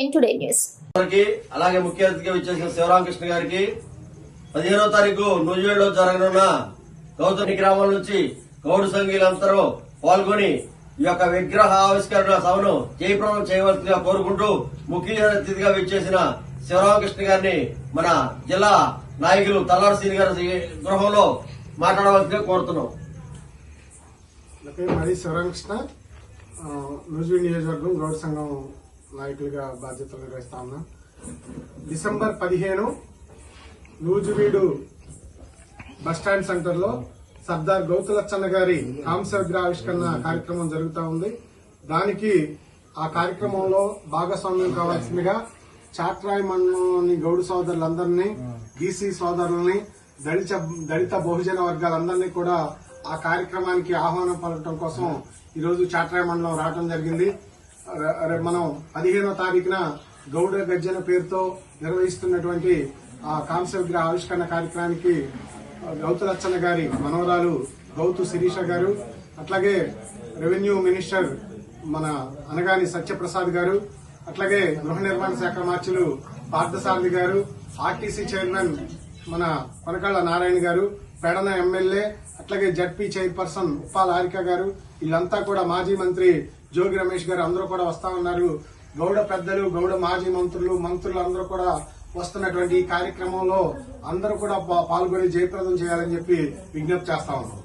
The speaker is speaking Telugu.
ఎన్ టుడే న్యూస్. అలాగే ముఖ్య అతిథిగా వచ్చేసిన శివరామకృష్ణ గారికి పదిహేనో తారీఖు నూజివేడులో జరగనున్న గౌతమి గ్రామం నుంచి గౌడు సంఘీలందరూ పాల్గొని ఈ యొక్క విగ్రహ ఆవిష్కరణ సభను జయప్రదం చేయవలసిందిగా కోరుకుంటూ ముఖ్య అతిథిగా వచ్చేసిన శివరామకృష్ణ గారిని మన జిల్లా నాయకులు తల్లారు శ్రీని గారి గృహంలో మాట్లాడవలసిందిగా కోరుతున్నాం. నా పేరు మరి శివరామకృష్ణ. నూజివీడ్ నియోజకవర్గం గౌడ సంఘం నాయకులుగా బాధ్యతలు నిర్వహిస్తా ఉన్నా. డిసెంబర్ పదిహేను నూజువీడు బస్టాండ్ సెంటర్లో సర్దార్ గౌతులచ్చన్న గారి కాంస్య ఆవిష్కరణ కార్యక్రమం జరుగుతూ ఉంది. దానికి ఆ కార్యక్రమంలో భాగస్వామ్యం కావాల్సిందిగా చాట్రాయ్ మండలంలోని గౌడు సోదరులందరినీ బీసీ సోదరులని దళిత దళిత బహుజన వర్గాలందరినీ కూడా ఆ కార్యక్రమానికి ఆహ్వానం పలకడం కోసం ఈరోజు చాట్రాయ్ మండలం రావడం జరిగింది. మనం పదిహేనో తారీఖున గౌడ గర్జన పేరుతో నిర్వహిస్తున్నటువంటి ఆ కాంస్య విగ్రహ ఆవిష్కరణ కార్యక్రమానికి గౌతులచ్చన్న గారి మనవరాలు గౌతు శిరీష గారు అట్లాగే రెవెన్యూ మినిస్టర్ మన అనగాని సత్యప్రసాద్ గారు అట్లాగే గృహ నిర్మాణ శాఖ మార్చులు పార్థసారథి గారు ఆర్టీసీ చైర్మన్ మన కొనకళ్ళ నారాయణ గారు పెడన ఎమ్మెల్యే అట్లాగే జడ్పీ చైర్పర్సన్ ఉప్పాల హారిక గారు వీళ్ళంతా కూడా మాజీ మంత్రి జోగి రమేష్ గారు అందరూ కూడా వస్తా ఉన్నారు. గౌడ పెద్దలు గౌడ మాజీ మంత్రులు మంత్రులు అందరూ కూడా వస్తున్నటువంటి ఈ కార్యక్రమంలో అందరూ కూడా పాల్గొని జయప్రదం చేయాలని చెప్పి విజ్ఞప్తి చేస్తా ఉన్నాం.